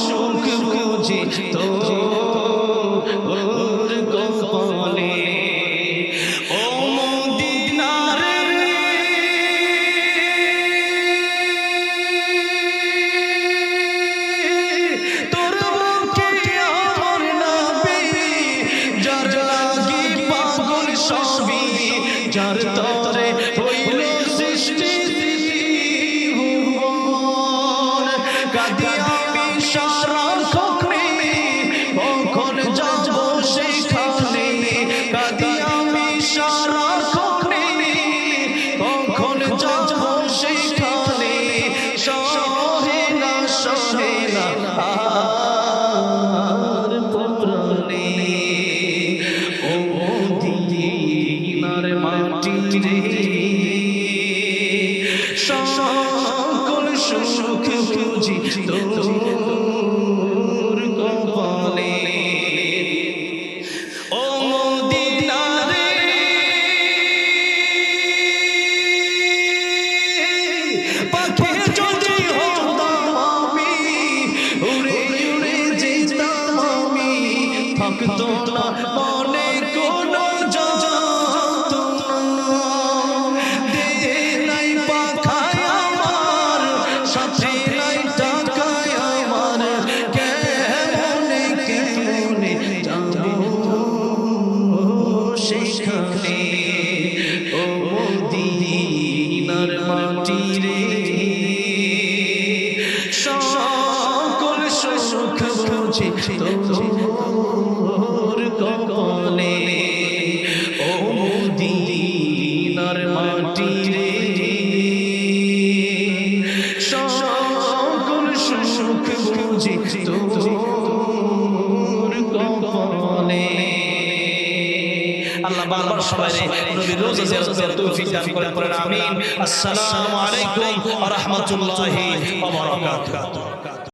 সুখ বুঝি তো ওর কপালে ও মদিনার তোর মুখে আমার নাবি যার লাগি সকল সুখ খুঁজি তোর থাকতো না, মনে কোনো যন্ত্রণা। দে নাই পাখায় আমার, সাথে নাই টাকায় আমার। কেমনে কেমনে যাব সেখানে? ও মদিনার মাটি রে সকল সুখ বুঝি তোর মদিনার মাটি রে। সকল সুখ বুঝি তোর কপালে। আল্লাহ বারবার সবাই নবীর রোজা জিয়ারত তৌফিক দান করেন পড়েন আমিন। আসসালামু আলাইকুম ওয়া রাহমাতুল্লাহি ওয়া বারাকাতুহু।